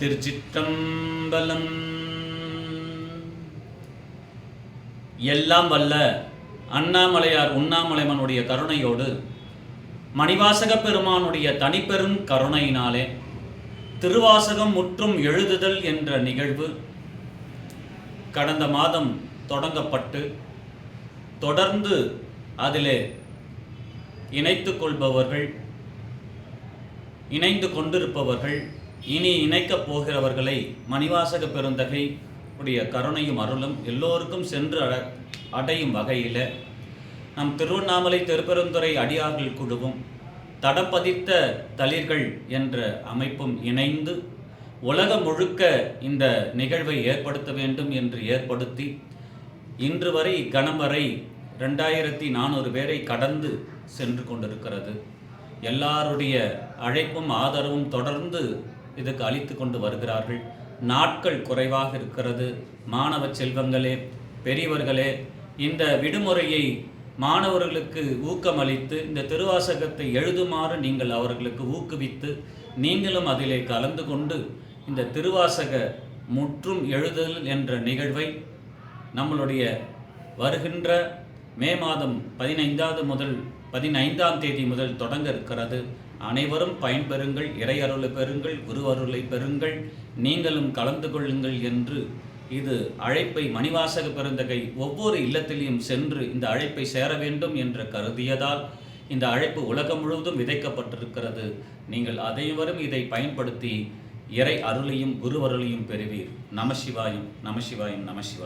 திருச்சிற்றம்பலம். எல்லாம் வல்ல அண்ணாமலையார் உண்ணாமலைமனுடைய கருணையோடு மணிவாசக பெருமானுடைய தனிப்பெரும் கருணையினாலே திருவாசகம் முற்றும் எழுதுதல் என்ற நிகழ்வு கடந்த மாதம் தொடங்கப்பட்டு தொடர்ந்து அதிலே இணைத்து கொள்பவர்கள் இணைந்து கொண்டிருப்பவர்கள் இனி இணைக்கப் போகிறவர்களை மணிவாசக பெருந்தகை உடைய கருணையும் அருளும் எல்லோருக்கும் சென்று அட அடையும் வகையில் நம் திருவண்ணாமலை திருப்பெருந்துறை அடியார்கள் குழுவும் தடப்பதித்த தளிர்கள் என்ற அமைப்பும் இணைந்து உலகம் முழுக்க இந்த நிகழ்வை ஏற்படுத்த வேண்டும் என்று ஏற்படுத்தி இன்று வரை கணம் வரை ரெண்டாயிரத்தி நானூறு பேரை கடந்து சென்று கொண்டிருக்கிறது. எல்லாருடைய அழைப்பும் ஆதரவும் தொடர்ந்து இதுக்கு அளித்து கொண்டு வருகிறார்கள். நாட்கள் குறைவாக இருக்கிறது. மாணவ செல்வங்களே பெரியவர்களே இந்த விடுமுறையை மாணவர்களுக்கு ஊக்கமளித்து இந்த திருவாசகத்தை எழுதுமாறு நீங்கள் அவர்களுக்கு ஊக்குவித்து நீங்களும் அதிலே கலந்து கொண்டு இந்த திருவாசக முற்றும் எழுதல் என்ற நிகழ்வை நம்மளுடைய வருகின்ற மே மாதம் பதினைந்தாவது முதல் பதினைந்தாம் தேதி முதல் தொடங்க இருக்கிறது. அனைவரும் பயன்பெறுங்கள் இறையருளை பெறுங்கள் குரு அருளை பெறுங்கள் நீங்களும் கலந்து கொள்ளுங்கள் என்று இது அழைப்பை மணிவாசக பெருந்தகை ஒவ்வொரு இல்லத்திலையும் சென்று இந்த அழைப்பை சேர வேண்டும் என்று கருதியதால் இந்த அழைப்பு உலகம் முழுவதும் விதைக்கப்பட்டிருக்கிறது. நீங்கள் அனைவரும் இதை பயன்படுத்தி இறை அருளையும் குரு அருளையும் பெறுவீர். நமசிவாயும் நமசிவாயும் நமசிவாயும்